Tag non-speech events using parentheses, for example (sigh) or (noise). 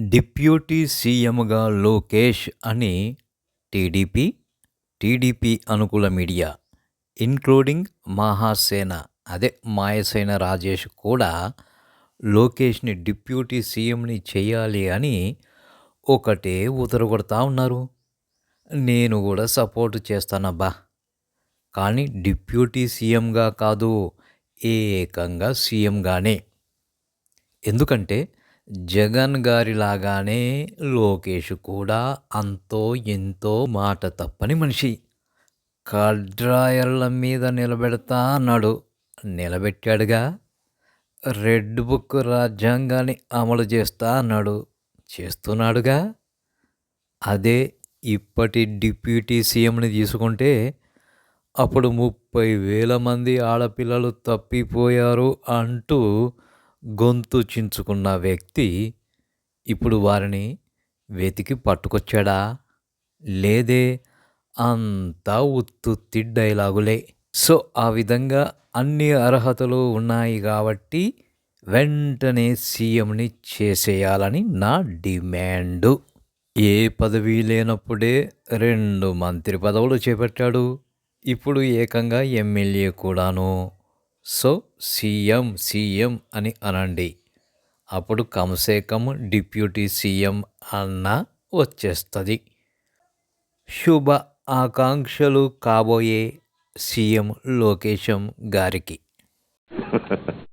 Deputy సీఎంగా లోకేష్ అని TDP TDP అనుకూల మీడియా ఇన్క్లూడింగ్ మహాసేన అదే మాయసేన రాజేష్ కూడా లోకేష్ని డిప్యూటీ సీఎంని చేయాలి అని ఒకటే ఉతరగొడతా ఉన్నారు. నేను కూడా సపోర్ట్ చేస్తానబ్బా. కానీ డిప్యూటీ సీఎంగా కాదు ఏకంగా సీఎంగానే. ఎందుకంటే జగన్ గారిలాగానే లోకేష్ కూడా అంతో ఎంతో మాట తప్పని మనిషి. కడ్రాయర్ల మీద నిలబెడతా అన్నాడు. నిలబెట్టాడుగా? రెడ్ బుక్ రాజ్యాంగాన్ని అమలు చేస్తా అన్నాడు. చేస్తున్నాడుగా? అదే ఇప్పటి డిప్యూటీ సీఎంని తీసుకుంటే అప్పుడు ముప్పై వేల మంది ఆడపిల్లలు తప్పిపోయారు అంటూ గొంతు చించుకున్న వ్యక్తి ఇప్పుడు వారిని వెతికి పట్టుకొచ్చాడా? లేదే అంతా ఉత్తుత్తి డైలాగులే సో ఆ విధంగా అన్ని అర్హతలు ఉన్నాయి కాబట్టి వెంటనే సీఎంని చేసేయాలని నా డిమాండు. ఏ పదవి లేనప్పుడే రెండు మంత్రి పదవులు చేపట్టాడు. ఇప్పుడు ఏకంగా ఎమ్మెల్యే కూడాను. సో సీఎం సీఎం అని అనండి. అప్పుడు కమ్సే డిప్యూటీ సీఎం అన్న వచ్చేస్తుంది. శుభ ఆకాంక్షలు కాబోయే సీఎం లోకేశం గారికి. (laughs)